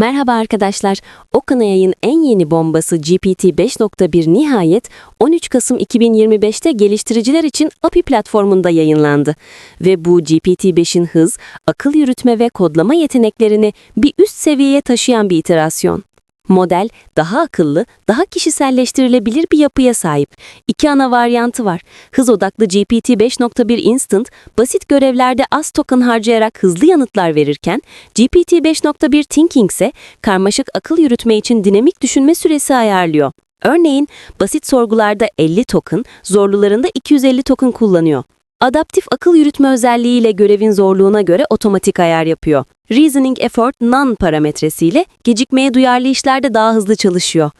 Merhaba arkadaşlar. OpenAI'ın en yeni bombası GPT 5.1 nihayet 13 Kasım 2025'te geliştiriciler için API platformunda yayınlandı. Ve bu GPT-5'in hız, akıl yürütme ve kodlama yeteneklerini bir üst seviyeye taşıyan bir iterasyon. Model daha akıllı, daha kişiselleştirilebilir bir yapıya sahip. İki ana varyantı var. Hız odaklı GPT 5.1 Instant, basit görevlerde az token harcayarak hızlı yanıtlar verirken, GPT 5.1 Thinking ise karmaşık akıl yürütme için dinamik düşünme süresi ayarlıyor. Örneğin, basit sorgularda 50 token, zorlularında 250 token kullanıyor. Adaptif akıl yürütme özelliğiyle görevin zorluğuna göre otomatik ayar yapıyor. Reasoning Effort None parametresiyle gecikmeye duyarlı işlerde daha hızlı çalışıyor.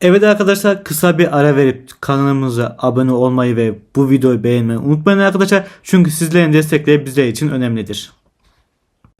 Evet arkadaşlar kısa bir ara verip kanalımıza abone olmayı ve bu videoyu beğenmeyi unutmayın arkadaşlar. Çünkü sizlerin destekleri bizler için önemlidir.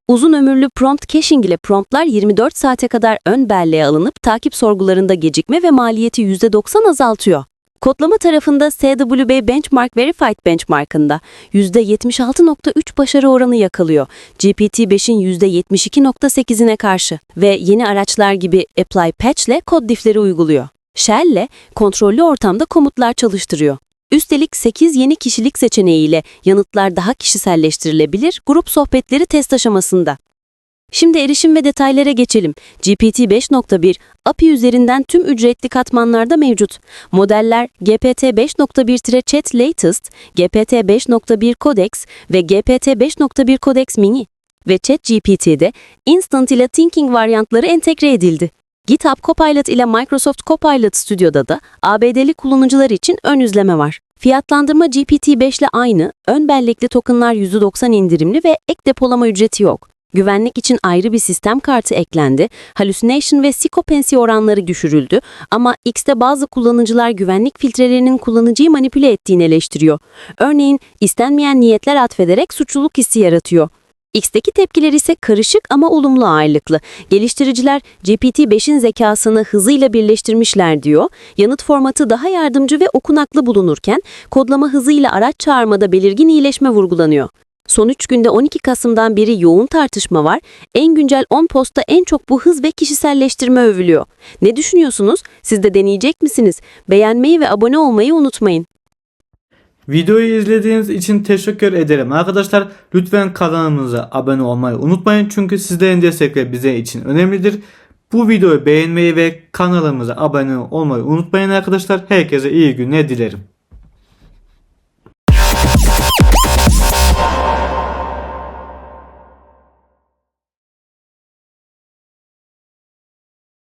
Uzun ömürlü prompt caching ile promptlar 24 saate kadar ön belleğe alınıp takip sorgularında gecikme ve maliyeti %90 azaltıyor. Kodlama tarafında SWB Benchmark Verified Benchmark'ında %76.3 başarı oranı yakalıyor. GPT-5'in %72.8'ine karşı ve yeni araçlar gibi Apply Patch ile kod diffleri uyguluyor. Shell ile kontrollü ortamda komutlar çalıştırıyor. Üstelik 8 yeni kişilik seçeneğiyle yanıtlar daha kişiselleştirilebilir, grup sohbetleri test aşamasında. Şimdi erişim ve detaylara geçelim. GPT 5.1 API üzerinden tüm ücretli katmanlarda mevcut. Modeller GPT 5.1-Chat Latest, GPT 5.1 Codex ve GPT 5.1 Codex Mini ve ChatGPT'de Instant ile Thinking varyantları entegre edildi. GitHub Copilot ile Microsoft Copilot Studio'da da ABD'li kullanıcılar için ön yüzleme var. Fiyatlandırma GPT-5 ile aynı, ön bellekli tokenlar %90 indirimli ve ek depolama ücreti yok. Güvenlik için ayrı bir sistem kartı eklendi, hallucination ve sikopensi oranları düşürüldü ama X'te bazı kullanıcılar güvenlik filtrelerinin kullanıcıyı manipüle ettiğini eleştiriyor. Örneğin istenmeyen niyetler atfederek suçluluk hissi yaratıyor. X'teki tepkiler ise karışık ama olumlu ağırlıklı. Geliştiriciler GPT-5'in zekasını hızıyla birleştirmişler diyor. Yanıt formatı daha yardımcı ve okunaklı bulunurken kodlama hızıyla araç çağırmada belirgin iyileşme vurgulanıyor. Son 3 günde 12 Kasım'dan beri yoğun tartışma var. En güncel 10 posta en çok bu hız ve kişiselleştirme övülüyor. Ne düşünüyorsunuz? Siz de deneyecek misiniz? Beğenmeyi ve abone olmayı unutmayın. Videoyu izlediğiniz için teşekkür ederim arkadaşlar. Lütfen kanalımıza abone olmayı unutmayın. Çünkü sizlerin destekleri bize için önemlidir. Bu videoyu beğenmeyi ve kanalımıza abone olmayı unutmayın arkadaşlar. Herkese iyi günler dilerim.